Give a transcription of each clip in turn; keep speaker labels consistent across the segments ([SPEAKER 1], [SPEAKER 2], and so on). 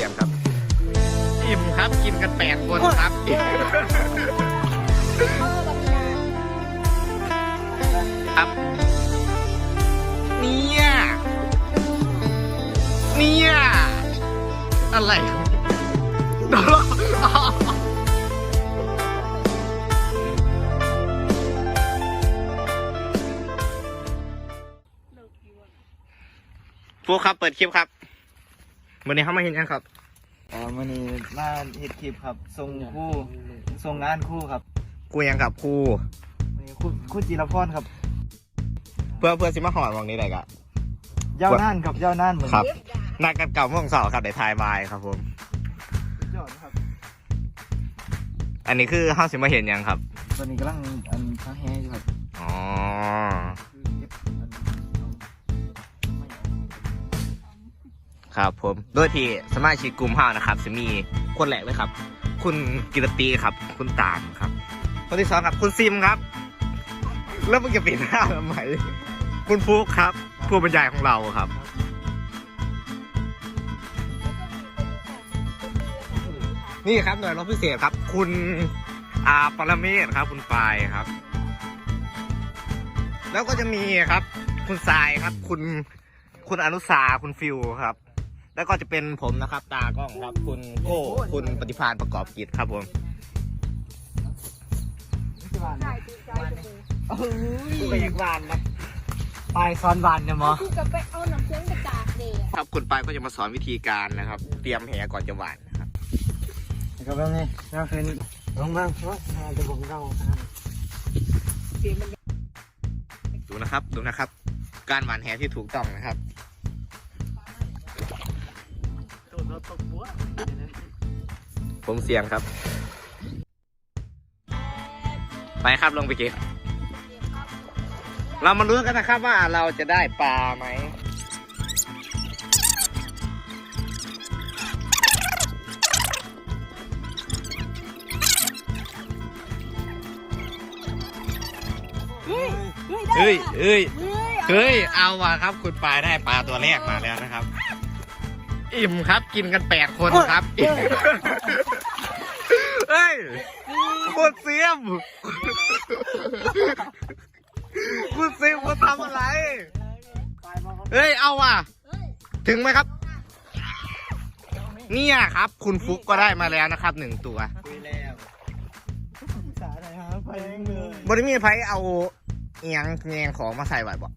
[SPEAKER 1] ียงครับ อิ่มครับกินกันแปดคนครับครับ เนี่ยเนี่ยอะไรโดนล้อฟูครับ เปิดคลิปครับ วันนี้เขามาเห็นยังครับ
[SPEAKER 2] อ๋อมันนี่มาเฮ็ดคลิปครับส่งคู่ส่งงานคู่ครับ
[SPEAKER 1] กูยังกับครู
[SPEAKER 2] วันนี้คู่คู่จีรพรครับ
[SPEAKER 1] เพื่อเพื่อสิมาหอดวงนี้ได้กะ
[SPEAKER 2] ยาวนานครับยาวนานเหมือน
[SPEAKER 1] ครับ นักกันเก่าเมื่อวันเสาร์ครับในทายบายครับผม
[SPEAKER 2] สุดยอดครับ
[SPEAKER 1] อันนี้คือห้าสิมาเห็นยังครับ
[SPEAKER 2] ตอนนี้กำลังอันทั้งแฮอยู่ครับ
[SPEAKER 1] อ๋อ
[SPEAKER 2] ค
[SPEAKER 1] รับผมโดยที่สมาชิกกลุ่มห้านะครับจะมีคนแรกเลยครับ คุณกิรตีครับ คุณตามครับ คนที่สองครับ คุณซิมครับ แล้วมึงจะปิดหน้าทำไมคุณฟุกครับ ผู้บรรยายของเราครับ นี่ครับหน่วยรบพิเศษครับ คุณอาปรเมศครับ คุณปายครับ แล้วก็จะมีครับ คุณทรายครับ คุณคุณอนุสาคุณฟิวครับ แล้วก็จะเป็นผมนะครับ ตากล้องครับ คุณโก้คุณปฏิพานประกอบกิจครับผม
[SPEAKER 2] นี่คือหวานนะเอ้ยกูก็อยากหวานนะปลายซ้อนหวานเนี่ยหมอ
[SPEAKER 3] กูกับไปเอาน้ำเชื้อมาจากเด็ก
[SPEAKER 1] ครับคุณปายก็จะมาสอนวิธีการนะครับ เตรียมแหก่อนจะหวานนะครับ
[SPEAKER 2] นะครับแล้วนี่แล้วเป็นลงบ้างเพราะจะบอกเราครับ
[SPEAKER 1] ดูนะครับดูนะครับ การหวานแหที่ถูกต้องนะครับ
[SPEAKER 2] ตัวเราตกหัว
[SPEAKER 1] ผมเสี่ยงครับ ไปครับลงไปเก็บเรามาลุ้นกันนะครับว่าเราจะได้ปลาไหม
[SPEAKER 3] เฮ้ย
[SPEAKER 1] เฮ้ยเฮ้ย
[SPEAKER 3] เฮ้ย
[SPEAKER 1] เฮ้ยเอาว่ะครับ คุณปลายได้ปลาตัวแรกมาแล้วนะครับ อิ่มครับกินกันแปดคนครับอิ่มเฮ้ยคุณเสียมคุณเสียมคุณทำอะไร เฮ้ย เอาว่ะ ถึงไหมครับ เนี่ยครับ คุณฟุกก็ได้มาแล้วนะครับหนึ่งตัว
[SPEAKER 2] คุยแล้วสาอะไรฮะไปเองเลย
[SPEAKER 1] บริมีไพเอาเอียงแงงของมาใส่ไว้บ่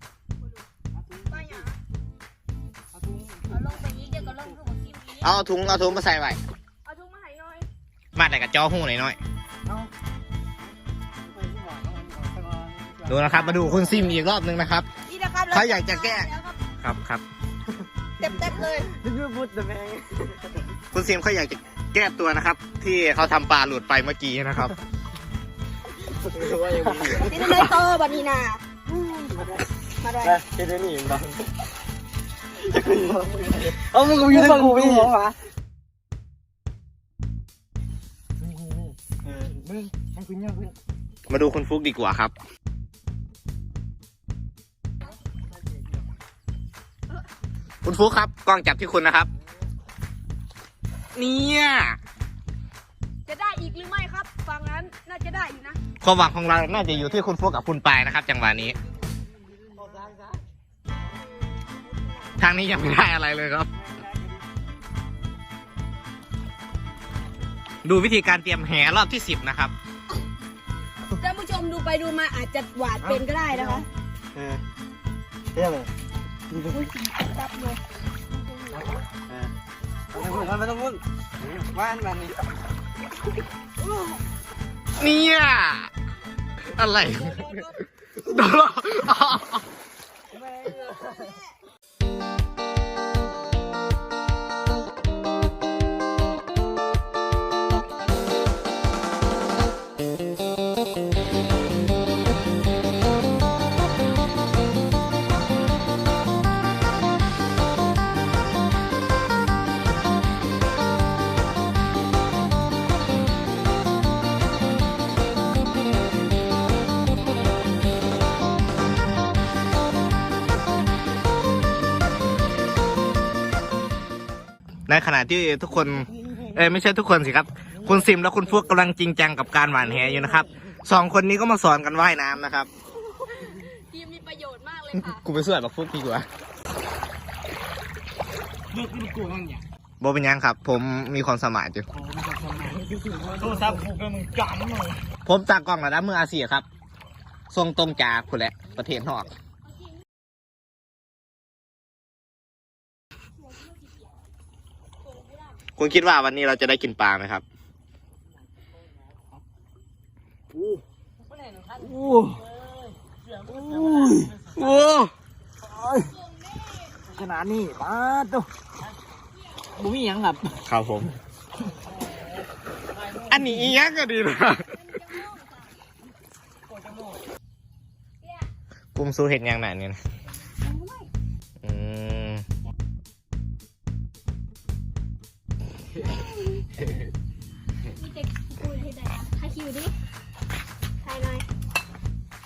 [SPEAKER 3] เอา
[SPEAKER 1] ถุงเอาถุงมาใส่ไว้
[SPEAKER 3] เอาถุงมาให้หน่อย
[SPEAKER 1] มาแต่กับจอหูหน่อยหน่อย
[SPEAKER 2] เอาไปที่หวานเอาอันนี้ออกไปก่อน
[SPEAKER 1] ๆดูนะครับ มาดูคุณซิมอีกรอบหนึ่งนะครับ
[SPEAKER 3] นี่นะครับ
[SPEAKER 1] ถ้าอยากจะแก้
[SPEAKER 3] แล้วครับ
[SPEAKER 1] ครับครับ
[SPEAKER 3] เต็มๆเลย
[SPEAKER 2] นี่คือพุทธแม่ง
[SPEAKER 1] คุณซิมเขาอยากจะแก้ตัวนะครับ ที่เขาทำปลาหลุดไปเมื่อกี้นะครับ
[SPEAKER 2] ว่าอย่างนี้
[SPEAKER 3] นี่เลยโตบันนี้นะอืมมาได้
[SPEAKER 2] นะเจเดนี่บ้าง เอามึงกูอยู่ในกูไม่ห็นวมึง
[SPEAKER 1] มาดูคุณฟุกดีกว่าครับ คุณฟุกครับกล้องจับที่คุณนะครับ เนี่ย
[SPEAKER 3] จะได้อีกหรือไม่ครับ ฟังนั้นน่าจะได้อยู่นะ
[SPEAKER 1] ความหวังของเรา น่าจะอยู่ที่คุณฟุกกับคุณปายนะครับ จังหวะนี้ ทางนี้ยังไม่ได้อะไรเลยครับ ดูวิธีการเตรียมแหรอบที่สิบนะครับ
[SPEAKER 3] ท่านผู้ชมดูไปดูมาอาจจะหวานเป็นก็ได้นะคะ
[SPEAKER 2] เออเรียกเลย
[SPEAKER 3] จับเลย
[SPEAKER 2] เออไม่ต้องพูดไม่ต้องพูดว่านมันนี่
[SPEAKER 1] เนี่ยอะไรโดนหลอก ในขณะที่ทุกคน เอ้ยไม่ใช่ทุกคนสิครับ คุณซิมและคุณพวกกำลังจริงจังกับการหวานแหอยู่นะครับสองคนนี้ก็มาสอนกันว่ายน้ำนะครับ
[SPEAKER 3] ทีมมีประโยชน์มากเลยค่ะ
[SPEAKER 1] กูไปสวยบักฟุกดีกว่า
[SPEAKER 2] เลือกลูกกูนั่นเนี่ย
[SPEAKER 1] โบเป็นยังครับ ผมมีความสามารถอยู่
[SPEAKER 2] โอ้ไม่ต้องทำงานโทรศัพท์กูเป็นมึงจำเลย
[SPEAKER 1] ผมตากล้องระดับมืออาเซียครับทรงตรงจากคุณแหละประเทศนอก คุณคิดว่าวันนี้เราจะได้กินปลาไหมครับ
[SPEAKER 2] อู้อู้
[SPEAKER 1] โอ้
[SPEAKER 2] ขนาดนี้ป้าตัวบุมีหยังครับ
[SPEAKER 1] ครับผม อันนี้อีกอยังก็ดีนะปุ่มสู้เห็นยังไหนเนี่ย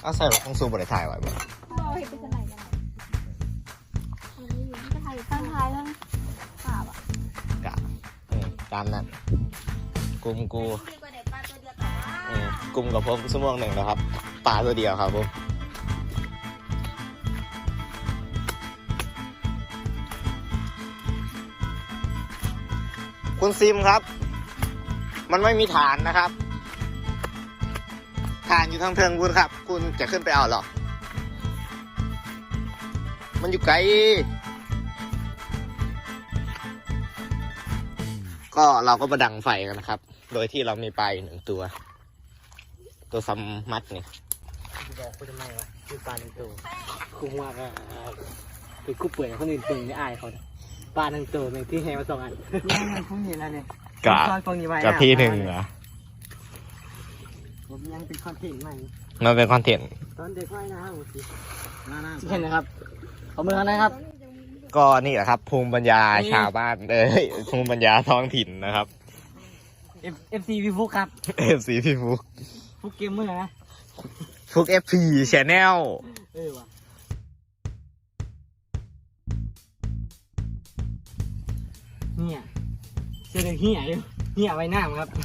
[SPEAKER 3] เอา
[SPEAKER 1] ใส่ปุ่มสู้บริถ่ายไว้บ่
[SPEAKER 3] เราเห็นเป็นไหนกันอันนี้อยู่ที่ถ่ายตั้งถ่ายแล้วข่าวอะ
[SPEAKER 1] กะอืมตามนั้นกลุ่มกู
[SPEAKER 3] ดีกว่าเด็กปลาตัวเดียวแต่ว่า
[SPEAKER 1] อืมกลุ่มกับผมชั่วโมงหนึ่งนะครับปลาตัวเดียวครับผมคุณซิมครับ มันไม่มีฐานนะครับ ฐานอยู่ทางเทิงคุณครับ คุณจะขึ้นไปเอาหรอ มันอยู่ไกล ก็เราก็ประดังไฟกันนะครับ โดยที่เรามีปลาอยู่หนึ่งตัว ตัวซัมมัดเนี่ย
[SPEAKER 2] บอกกูทำไมวะคือปลาหนึ่งตัวคุ้มมากอะไปกู้เปื่อยคนอื่นตึงไม่อายเขาเนี่ยปลาหนึ่งตัวหนึ่งที่แหมาสองอันนี่ไงผมเห็นแล้วเนี่ย
[SPEAKER 1] กะ
[SPEAKER 2] ซอยตรงนี้ไว้
[SPEAKER 1] กับที่หนึ่งเหรอ
[SPEAKER 2] ผมยังเป็นคอนเทนต์ใหม่
[SPEAKER 1] มันเป็นคอนเทนต์
[SPEAKER 2] ตอนเด็กว่ายน้ำโอเคเห็นนะครับเอามือนะครับ
[SPEAKER 1] ก็นี่แหละครับ ภูมิปัญญาชาวบ้านเอ้ยภูมิปัญญาท้องถิ่นนะครับ
[SPEAKER 2] F F C พี่ฟุกครับ
[SPEAKER 1] FC พี่ฟุก
[SPEAKER 2] ฟุกเกมเมอร์นะ
[SPEAKER 1] ฟุก FP Channel
[SPEAKER 2] เออว่ะเนี่ยเจอเหี้ยอยู่เหี้ยไว้หน้ามั้งครับเอา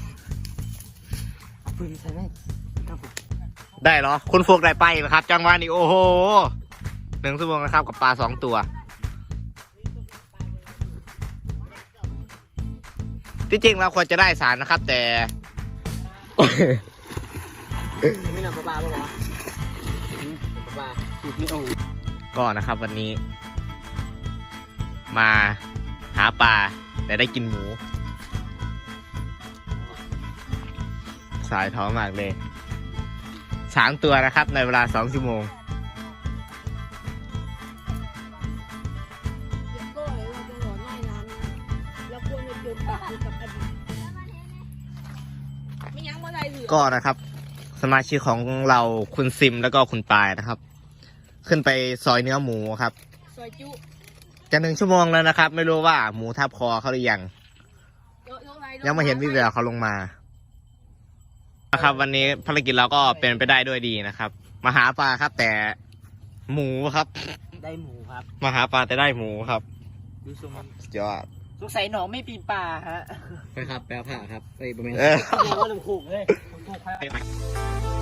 [SPEAKER 2] ปืนใส่ไหมครับผม
[SPEAKER 1] ได้เหรอ คุณฟุกได้ไปนะครับ จังหวะนี้โอ้โหหนึ่งชั่วโมงนะครับกับปลาสองตัว ที่จริงเราควรจะได้สารนะครับ แต่
[SPEAKER 2] ไม่นำปลาปลาปลาปลาอยู่ที่โอ่ง
[SPEAKER 1] ก็นะครับวันนี้ มาหาปลาแต่ได้กินหมู สายท้องมากเลยสามตัวนะครับ ในเวลาสองชั่วโมง
[SPEAKER 3] ก็นะครับ
[SPEAKER 1] สมาชิกของเราคุณซิมแล้วก็คุณปายนะครับ ขึ้นไปซอยเนื้อหมูครับ
[SPEAKER 3] ซอยจุ
[SPEAKER 1] จะหนึ่งชั่วโมงแล้วนะครับ ไม่รู้ว่าหมูทับคอเขาหรือยัง
[SPEAKER 3] ยั
[SPEAKER 1] งไม่เห็นวิแววเขาลงมา นะครับวันนี้ภารกิจเราก็เป็นไปได้ด้วยดีนะครับ มาหาปลาครับแต่หมูครับ
[SPEAKER 2] ได้หมูครับ
[SPEAKER 1] มาหาปลาแต่ได้หมูครับ
[SPEAKER 2] ดูทรงมัน
[SPEAKER 1] สุดยอด
[SPEAKER 2] สงสัยหนองไม่ปีนป่าฮะ
[SPEAKER 1] ไปครับแปลผ่าครับไปประมาณ
[SPEAKER 2] เออว่าลำคูกเลยลำคูกใคร
[SPEAKER 1] ร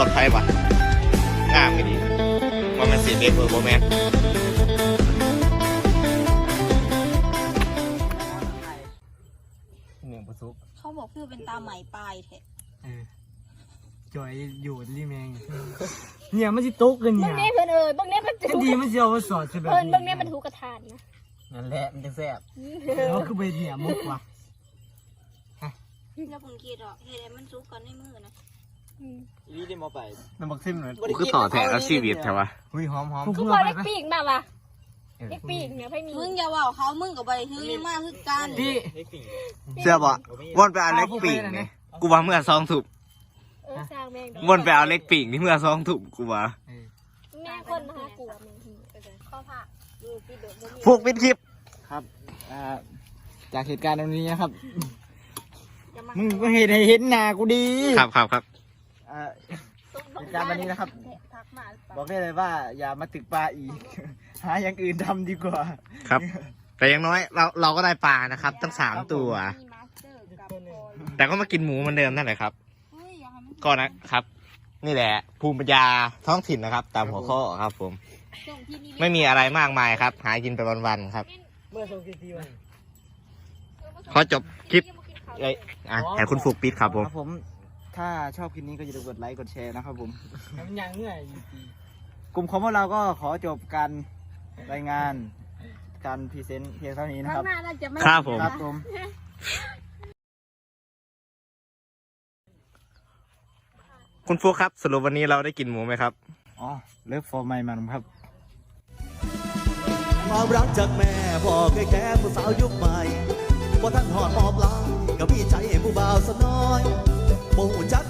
[SPEAKER 1] อ้ปลอดภัยว่ะงามไม่ดีว่ามันสีเด็กเบอร์โบแมน
[SPEAKER 2] หนึ่งประซุก
[SPEAKER 3] เขาบอกพี่เป็นตาใหม่ปลายแท้
[SPEAKER 2] เออ
[SPEAKER 4] จอยอยู่รีแมงเนี่ยมันสิตกกัน
[SPEAKER 5] เบิ่
[SPEAKER 4] เนี่
[SPEAKER 5] ง
[SPEAKER 4] ย
[SPEAKER 5] เนี้เพิ่นเอ้ยเบิ่งเนี้มัน
[SPEAKER 4] ทัน
[SPEAKER 5] ถูก
[SPEAKER 4] ทีมันสิเอามาสอดใช่แบบ
[SPEAKER 5] เพิ่น
[SPEAKER 4] นี้
[SPEAKER 5] เบิ่งเนี้มันถูกกระทานนะ
[SPEAKER 1] นั่นแหละมันจะแซ่บ
[SPEAKER 4] แล้วคือไปเนี่ยมุกว่ะ
[SPEAKER 5] แล้วผมคิดหรอกเฮ็ดให้มันสุกก่อนในมือนะ
[SPEAKER 4] นี่ได้มาไป
[SPEAKER 1] มันบักซิมเลยกูคือต่อแถแล้วชีวิตใช่ปะ
[SPEAKER 4] หุ้ยหอมหอม
[SPEAKER 5] กูบอกเล็กปีกมาวะเล็กปีกเนี่ยไผมี
[SPEAKER 3] มึงอย่าว่าเขามึงกับไปฮือมากคือกัน
[SPEAKER 4] พี่
[SPEAKER 1] เสื้อบ่วนไปเอาเล็กปีกนี่กูว่าเมื่อซองถุบ
[SPEAKER 5] เออสร้างแม่งดอก
[SPEAKER 1] วนไปเอาเล็กปีกนี่เมื่อซองถุบกูว่า
[SPEAKER 5] แม่คนมาหากลัวมึงข้อผ้าดูพี่เด้อบ่มี
[SPEAKER 1] พวกปิดคลิป
[SPEAKER 4] ครับอ่าจากเหตุการณ์ตรงนี้นะครับ
[SPEAKER 5] อย่ามา
[SPEAKER 4] มึงก็เห็นให้เห็นหน้ากูดี
[SPEAKER 1] ครับครับครับ
[SPEAKER 4] อ่าเหตุการณ์วันนี้นะครับ
[SPEAKER 5] ทักมาหรือเป
[SPEAKER 4] บอ
[SPEAKER 5] ล่าก
[SPEAKER 4] ได้เลยว่าอย่ามาตึกปลาอีก หาอย่างอื่นทำดีกว่า
[SPEAKER 1] ครับ แต่อยังน้อยเราเราก็ได้ปลานะครับตั้งสามตัว
[SPEAKER 3] มีมาสเตอร์กับพลอย
[SPEAKER 1] แต่ก็มากินหมูเหมือนเดิมนั่นแหละครับ
[SPEAKER 3] เฮ้ยอย่าให้มัน
[SPEAKER 1] ก็นะครับ นี่แหละ ภูมิปัญญาท้องถิ่นนะครับ ตามหัวข้อครับผม
[SPEAKER 3] ส่งที่นี่
[SPEAKER 1] ไม่มีอะไรมากมายครับ หากินไปวันๆครับ
[SPEAKER 4] เมื่อส่งทีทีวัน
[SPEAKER 1] ขอจบคลิป เอ้ยอะให้คุณฟุกปิดครับผม
[SPEAKER 4] ครับผม ถ้าชอบคลิปนี้ก็อย่าลืมกดไลค์กดแชร์นะครับผมมันยังเหนื่อยกลุ่มของพวกเราก็ขอจบการรายงาน การพรีเซนต์เพียงเท่านี้นะ
[SPEAKER 5] ข้า
[SPEAKER 4] ครั
[SPEAKER 5] ง
[SPEAKER 4] บ
[SPEAKER 5] หน้าน่าจะไม่
[SPEAKER 1] ครับผม
[SPEAKER 4] ครับผม
[SPEAKER 1] คุณฟุกครับ สรุปวันนี้เราได้กินหมูไหมครับ
[SPEAKER 4] อ๋อ เลิฟฟอร์ไมมันครับ
[SPEAKER 6] ความรักจากแม่บอกแก่แก่ผู้สาวยุคใหม่ว่าท่านหอดมอบหลังก็มีใจให้ผู้บ่าวสน้อย บ่หูจักอา